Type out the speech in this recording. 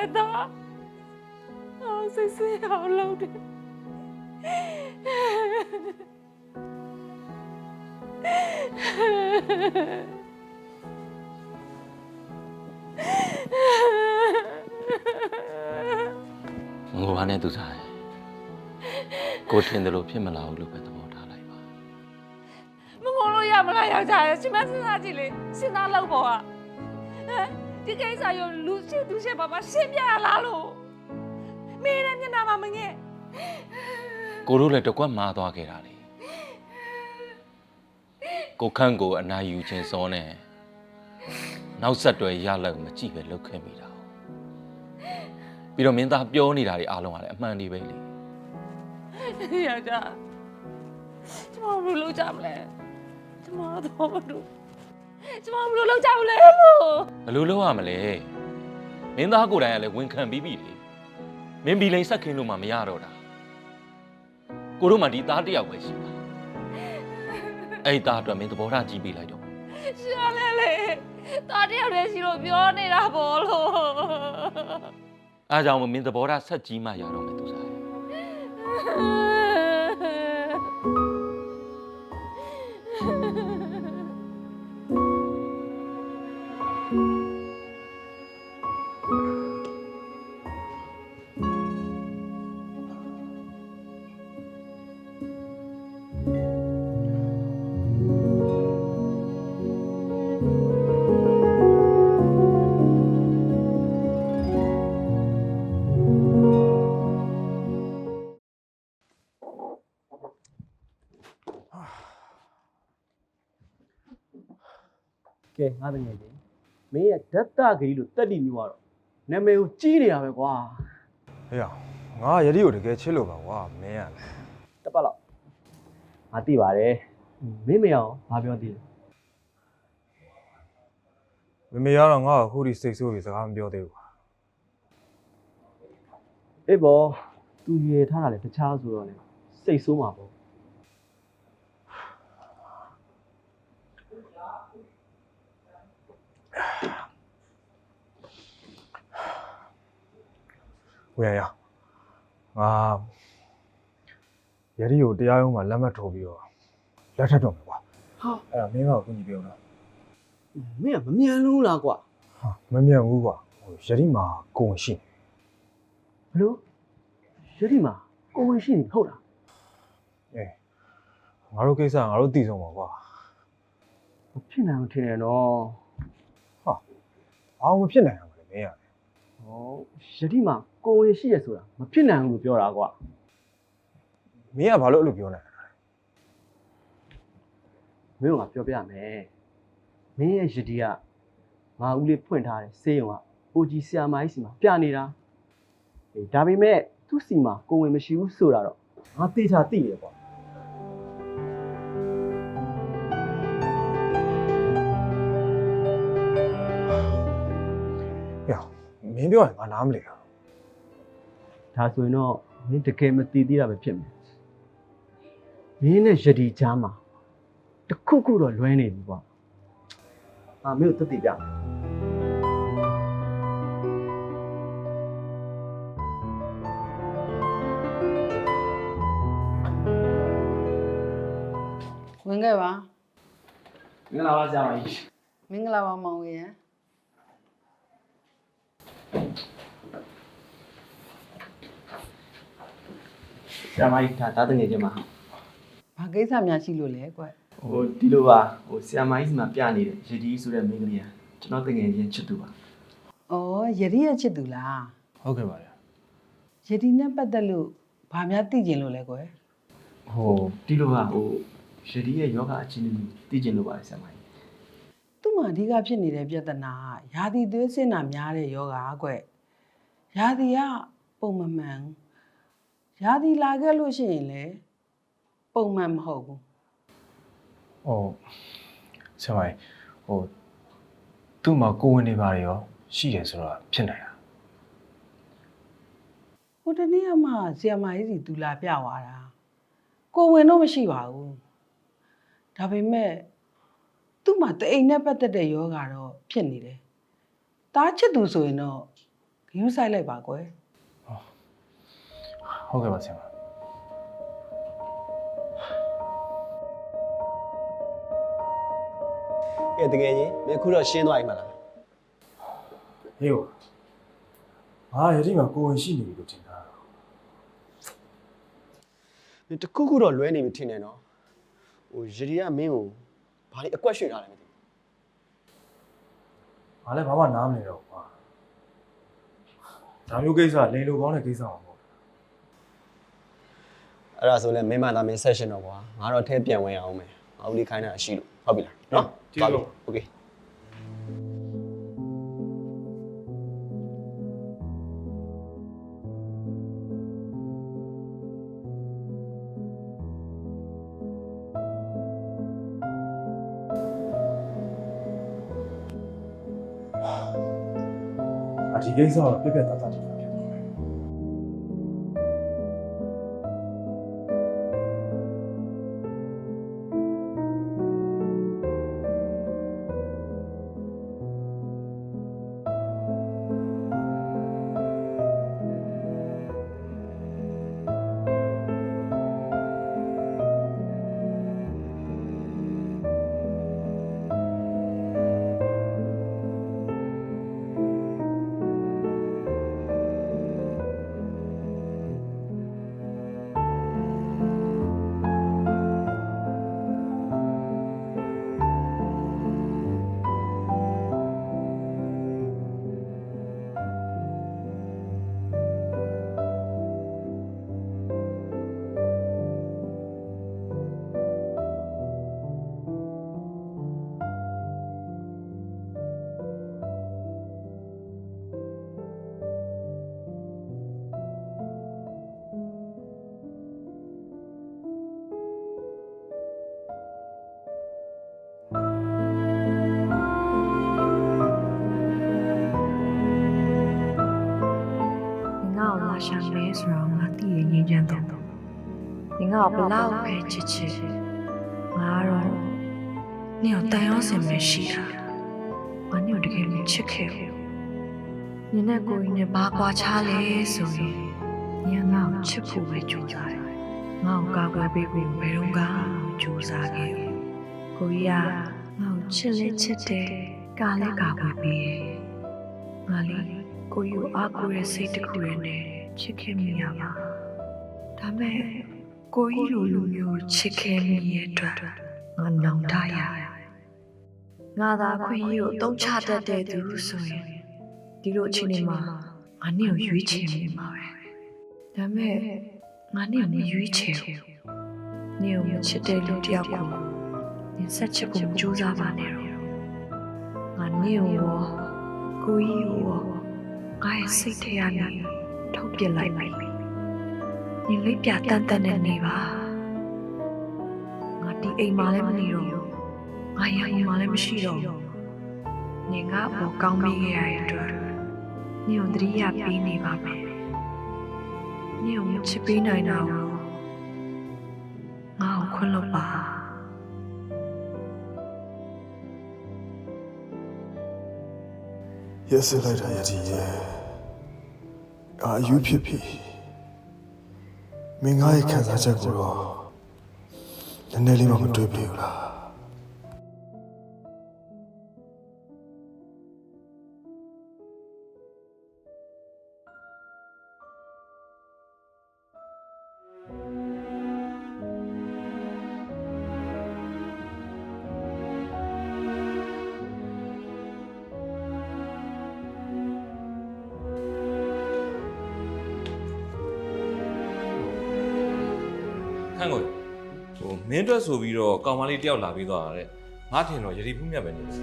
ရဲ့သားအော်စိတ်ဆင်းအောင်လုပ်တယ်မငိုပါနဲ့သူစားရဲ့ကိုထင်တယ်လို့ဖြစ်မလာဘူးလို့ပဲသဘောထားလိုက်ပါမငိုလို့ရမလားယောက်ျားရဲ့ရှင်မစဉ်းစားကြည့်လေစဉ်းစားလောက်ပေါ်ကဟမ် ဒီကိစ္စရောလူရှိသူရှိပါပါရှင်းပြရလားလို့မင်းရဲ့မျက်နှာမှာမငဲ့ကိုတို့လည်းတကွက်မာသွားခဲ့တာလေကိုခန့်ကိုအနာယူခြင်းစောနဲ့နောက်ဆက်တွဲရလောက်မကြည့်ပဲလုပ်ခဲ့မိတာပြီးတော့မင်းသားပြောနေတာတွေအားလုံးကလည်းအမှန်တွေပဲလေယောက်ျားကျမဘယ်လိုလုပ်ကြမလဲကျမတော့မလို့ ကျမဘယ်လိုလုပ်ကြမလဲလို့ဘယ်လိုလုပ်ရမလဲမင်းသားကိုယ်တိုင်ကလည်းဝန်ခံပြီးပြီလေမင်းဘီလိန်ဆက်ခင်းလို့မှမရတော့တာကိုတို့မှဒီသားတစ်ယောက်ပဲရှိတာအဲ့ဒီသားအတွက်မင်းသဘောထားကြည့်ပေးလိုက်တော့ရှာလဲလေတာတယောက်တည်းရှိလို့ပြောနေတာပေါ့လို့အားကြောင့်မင်းသဘောထားဆက်ကြီးမှရတော့မယ်သူစား ကဲငါတငယ်ချင်းမင်းရဲ့ဓာတ်တဂရီလို့တက်တိမျိုးကတော့နာမည်ကိုကြီးနေတာပဲကွာဟေးရငါရည်ရည်ကိုတကယ်ချစ်လို့ပါကွာမင်းရလေတစ်ပတ်လောက်ငါသိပါတယ်မင်းမရအောင်ဘာပြောသေးလဲမမေကတော့ငါ့ကိုခုထိစိတ်ဆိုးပြီးစကားမပြောသေးဘူးကွာအေးဘောသူရေထားတာလေတခြားဆိုတော့လေစိတ်ဆိုးမှာပေါ့ ဝေရရငါရည်ရည်ကိုတရားရုံးမှာလက်မှတ်ထိုးပြီးတော့လက်ထပ်တော့မယ်ကွာဟာအဲ့ဒါမင်းကတော့ခုညီပြောတော့မင်းကမမြန်လို့လားကွာဟာမမြန်ဘူးကွာဟိုရည်ရည်မှာကိုယ်ရှိနေဘလို့ယတိမှာကိုဝင်ရှိနေဟုတ်လားအေးငါတို့ကိစ္စကငါတို့တည်ဆုံးပါကွာမဖြစ်နိုင်ဘူးထင်တယ်နော်ဘာ မှမဖြစ်နိုင်ဘူးလေမင်းရလေဟောယတိမှာကိုဝင်ရှိရဆိုတာမဖြစ်နိုင်ဘူးလို့ပြောတာကွာမင်းကဘာလို့အဲ့လိုပြောနေလဲမင်းကပြောပြမယ်မင်းရဲ့ယတိကငါဦးလေးဖွင့်ထားတဲ့စေးရုံကအိုဂျီဆီယာမိုင်းစီမှာပြနေတာအေးဒါပေမဲ့သူ့စီမှာကိုဝင်မရှိဘူးဆိုတာတော့ငါသေချာသိရကွာ င်းပြောရင်ငါနားမလဲဘူးဒါဆိုရင်တော့မင်းတကယ်မသိသေးတာပဲဖြစ်မယ်မင်းနဲ့ယတိချားမှာတစ်ခုခုတော့လွဲနေပြီကွာအာမင်းကိုတက်တည်ပြမယ်ဝင်ခဲ့ပါမင်္ဂလာပါဆရာမကြီးမင်္ဂလာပါမောင်ဝေရန် ဆရာမကြီးဒါတားတငယ်ချင်းပါဘာကိစ္စများရှိလို့လဲကွဟိုဒီလိုပါဟိုဆရာမကြီးစီမှာပြနေတယ်ယတိဆိုတဲ့မိန်းကလေးကကျွန်တော်တငယ်ချင်းချစ်သူပါ။အော်ယတိရဲ့ချစ်သူလားဟုတ်ကဲ့ပါဗျာ။ယတိနဲ့ပတ်သက်လို့ဘာများသိကျင်လို့လဲကွဟိုဒီလိုပါဟိုယတိရဲ့ယောဂအခြေအနေကိုသိကျင်လို့ပါတယ်ဆရာမကြီး။ သူ့မှာအဓိကဖြစ်နေတဲ့ပြဿနာကယာတိသွေးစင်တာများတဲ့ယောဂါကွ။ယာတိကပုံမမှန်ဘူး။ယာတိလာခဲ့လို့ရှိရင်လေပုံမှန်မဟုတ်ဘူးဟိုဆရာမကြီးဟိုသူ့မှာကိုဝင်နေပါရောရှိတယ်ဆိုတော့ဖြစ်နိုင်တာ။ဟိုတနေ့ကမှဆီယမာကြီးစီသူလာပြသွားတာ။ကိုဝင်တော့မရှိပါဘူး။ဒါပေမဲ့ သူ့မှာတအိမ်နဲ့ပတ်သက်တဲ့ယောဂါတော့ဖြစ်နေတယ်။တားချစ်သူဆိုရင်တော့ဂယူးဆိုင်လိုက်ပါကွယ်ဟုတ်ကဲ့ပါဆရာမကဲတကယ်ကြီးမင်းအခုတော့ရှင်းသွားပြီမလားဟေးဟိုငါယတိမှာကိုဝင်ရှိနေပြီလို့ထင်တာမင်းတခုခုတော့လွဲနေပြီထင်တယ်နော်ဟိုယရီကမင်းကို ဘာတွေအကွက်ရွှေ့ထားလဲမသိဘူး။ဘာလဲဘာမှနားမလည်တော့ဘူးကွာ။ဒါမျိုးကိစ္စလိန်လိုကောင်းတဲ့ကိစ္စမှာပေါ့အဲ့ဒါဆိုလဲမင်းမသားမင်း session တော့ကွာငါတော့ထဲပြန်ဝင်ရအောင်မယ်ငါဦးလေးခိုင်းတာရှိလို့ဟုတ်ပြီလားနော်ကျေးဇူး okay ဒီကိစ္စကပြက်ပြက်သားသားဖြစ်နေတာဖြစ်တ ငါ့ကိုဘလောက်ပဲချစ်ချစ်ငါတော့နင့်ကိုတန်ရောစင်ပဲရှိတာငါနင့်ကိုတကယ်လို့ချစ်ခဲ့ဘူးနင်နဲ့ကိုယ်ကြီးနဲ့ဘာကွာခြားလဲဆိုရင်နင်ကငါ့ကိုချစ်ဖို့ပဲကြိုးစားတယ်ငါ့ကိုကာကွယ်ပေးဖို့ဘယ်တော့မှကြိုးစားခဲ့ဘူးကိုကြီးကငါ့ကိုချစ်လဲချစ်တယ်ကာလဲကာကွယ်ပေးတယ်ငါလေးကိုယူအားကိုရဲ့စိတ်တစ်ခုရနဲ့ချစ်ခင်မိရပါဒါမဲ့ ကိုကြီးလိုလူမျိုးချစ်ခင်မိရဲ့အတွက်ငါနောင်တရငါသာခွင့်ကြီးကိုအသုံးချတတ်တဲ့သူဆိုရင်ဒီလိုအခြေအနေမှာငါနဲ့ကိုရွေးချယ်မိမှာပဲဒါမဲ့ငါနဲ့ကိုမရွေးချယ်ဘူးနေကိုမချစ်တဲ့လူတစ်ယောက်ကိုနင်ဆက်ချစ်ဖို့မကြိုးစားပါနဲ့တော့ငါနဲ့ကိုရောကိုကြီးကိုရောငါရဲ့စိတ်ထဲကနေထုတ်ပြစ်လိုက်ပြီ။ ညီလေးပြတန်တန်နဲ့နေပါ။ငါဒီအိမ်မှာလည်းမနေတော့ဘူး။ငါရံမှာလည်းမရှိတော့ဘူး။ညီငါ့ဘောကောင်းမိခဲ့ရတဲ့အတွက်ညီကိုတတိယပေးနေပါမယ်။ညီကိုမချစ်ပေးနိုင်တာကိုငါ့ကိုခွင့်လွှတ်ပါ။ရက်စက်လိုက်တာယတိရဲ့အာယူဖြစ်ပြီ မင်းငါရဲ့ခံစားချက်ကိုတော့နည်းနည်းလေးမှမတွေးပြဘူးလား ခန့်ကိုဟိုမင်းအတွက်ဆိုပြီးတော့ကောင်မလေးတယောက်လာပြီးသွားတာတဲ့ငါထင်တော့ယတိဖူးမြတ်ပဲနေတယ်